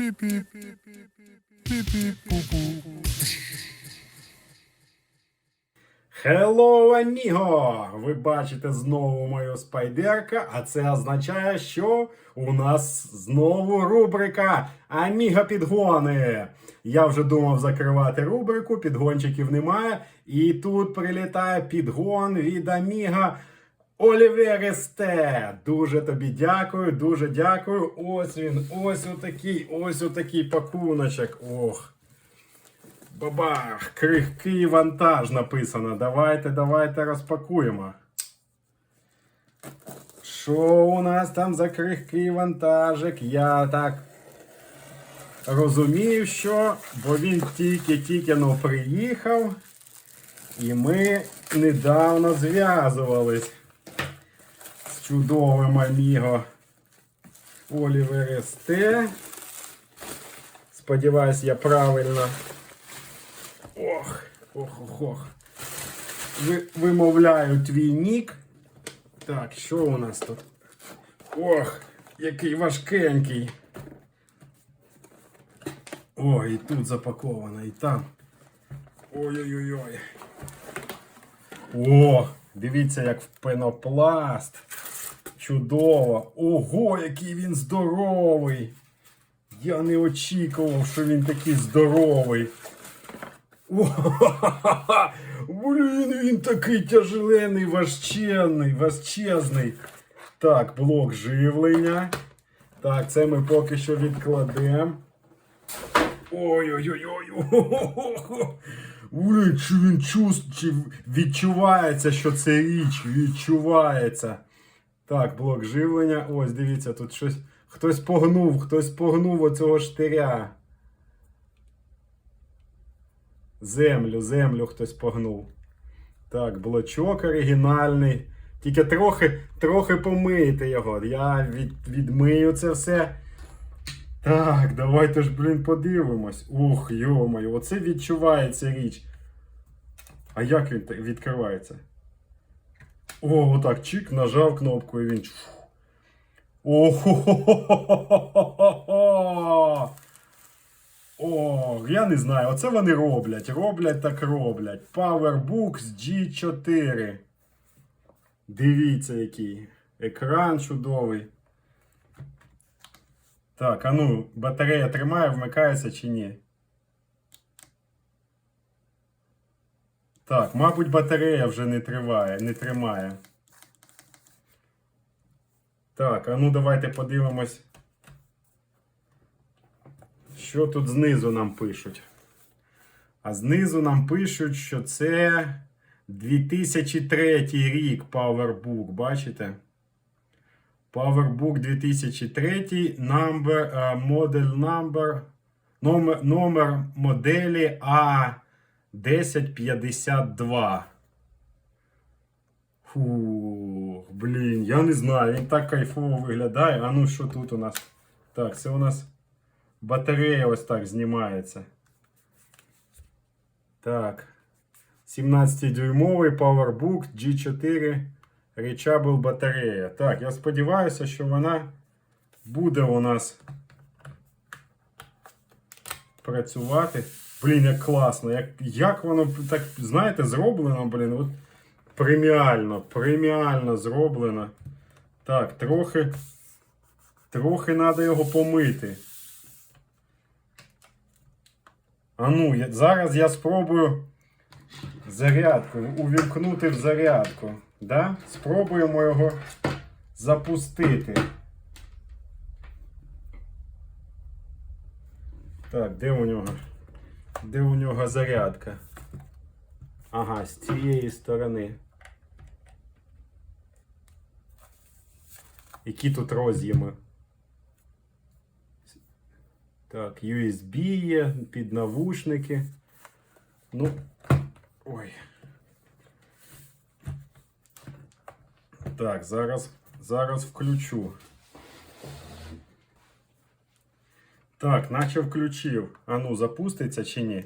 Пі-пі. Hello, amigo! Ви бачите знову мою спайдерка, а це означає, що у нас знову рубрика Аміго підгони. Я вже думав закривати рубрику, підгончиків немає. І тут прилітає підгон від Аміга Олівересте. Дуже тобі дякую, дуже дякую. Ось він, ось отакий, ось отакий пакуночок. Ох. Бабах! Крихкий вантаж написано. Давайте, давайте розпакуємо. Що у нас там за крихкий вантажик? Я так розумію, що, бо він тільки-тільки приїхав. І ми недавно зв'язувались чудовим аміго Олівер СТ. Сподіваюсь, я правильно Ох, ох, ох, ох. Ви, вимовляю твій нік. Так, що у нас тут? Ох, який важкенький. Ой, і тут запаковано, і там. Ой-ой-ой. О, дивіться, як в пенопласт. Чудово. Ого, який він здоровий. Я не очікував, що він такий здоровий. О, Блін, він такий тяжеленний, важченний, важчезний. Так, блок живлення. Так, це ми поки що відкладемо. Ой-ой-ой. Блін, чи він чувств, чи відчувається, що це річ, відчувається. Так, блок живлення. Ось, дивіться, тут щось. Хтось погнув, хтось погнув оцього штиря. Землю, землю хтось погнув. Так, блочок оригінальний. Тільки трохи трохи помийте його. Я від, відмию це все. Так, давайте ж, блін, подивимось. Ух, йомаю, оце відчувається річ. А як він відкривається? О, отак, чик, нажав кнопку і він. Ого! О, я не знаю, оце вони роблять. Роблять так роблять. PowerBook з G4. Дивіться, який. Екран чудовий. Так, а ну, батарея тримає, вмикається чи ні? Так, мабуть, батарея вже не триває, не тримає. Так, а ну давайте подивимось. Що тут знизу нам пишуть? А знизу нам пишуть, що це 2003 рік PowerBook, бачите? PowerBook 2003, number, uh, model number, номер, номер моделі А1052. Фу, блін, я не знаю, він так кайфово виглядає. А ну що тут у нас? Так, це у нас. Батарея ось так знімається. Так. 17-дюймовий PowerBook G4 Reachable батарея. Так, я сподіваюся, що вона буде у нас Працювати. Блін, як класно. Як як воно так, знаєте, зроблено, блін, от преміально, преміально зроблено. Так, трохи, трохи треба його помити. А ну, я, зараз я спробую зарядку, увімкнути в зарядку. Да? Спробуємо його запустити. Так, де у нього? Де у нього зарядка? Ага, з цієї сторони. Які тут роз'єми? Так, USB є, під навушники. Ну, ой. Так, зараз, зараз включу. Так, наче включив. А ну, запуститься чи ні?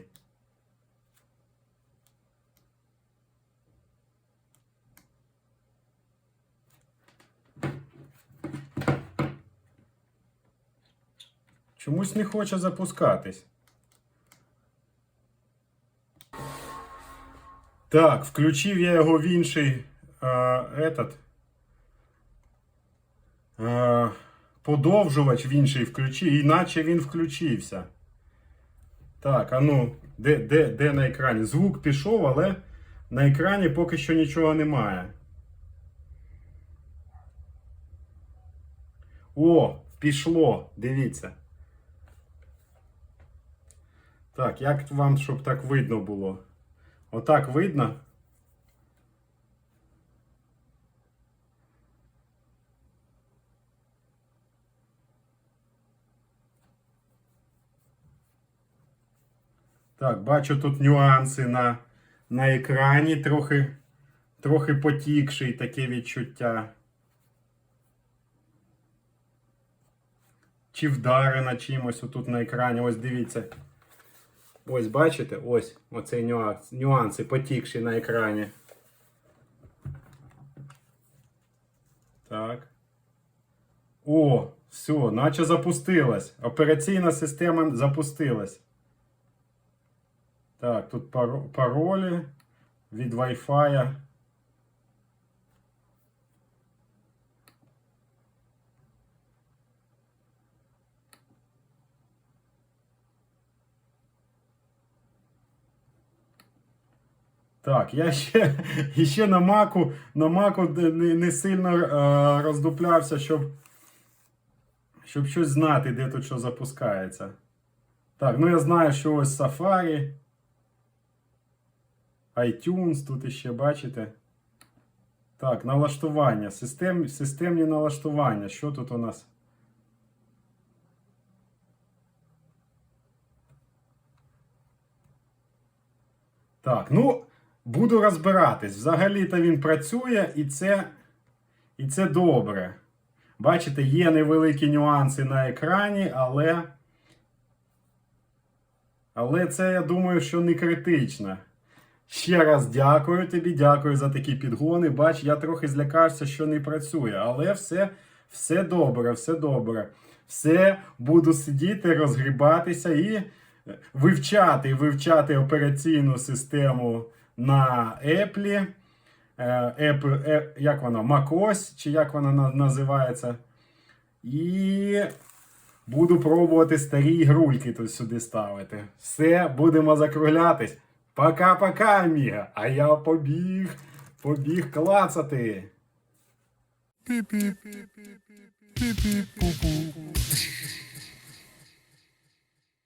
Чомусь не хоче запускатись. Так, включив я його в інший е, этот, е, подовжувач в інший включив, іначе він включився. Так, а ну, де, де, де на екрані? Звук пішов, але на екрані поки що нічого немає. О, пішло, дивіться. Так, як вам, щоб так видно було? Отак видно? Так, бачу тут нюанси на, на екрані, трохи, трохи потікший таке відчуття. Чи вдарена чимось отут на екрані. Ось дивіться. Ось бачите? Ось оцей нюанс, нюанси потікші на екрані. Так. О, все, наче запустилась. Операційна система запустилась. Так, тут паро- паролі від Wi-Fi. Так, я ще, ще на маку, на маку не, не сильно е, роздуплявся, щоб, щоб щось знати, де тут що запускається. Так, ну я знаю, що ось Safari, iTunes, тут іще бачите. Так, налаштування. Систем, системні налаштування. Що тут у нас? Так, ну, буду розбиратись. Взагалі-то він працює і це, і це добре. Бачите, є невеликі нюанси на екрані, але. Але це, я думаю, що не критично. Ще раз дякую тобі, дякую за такі підгони. Бач, я трохи злякався, що не працює, але все, все добре, все добре. Все буду сидіти, розгрібатися і вивчати, вивчати операційну систему на Apple. Е, Apple е, як вона? MacOS, чи як вона називається. І буду пробувати старі ігрульки тут сюди ставити. Все, будемо закруглятись. Пока-пока, Аміга. А я побіг, побіг клацати. Пі-пі. Пі-пі-пу-пу.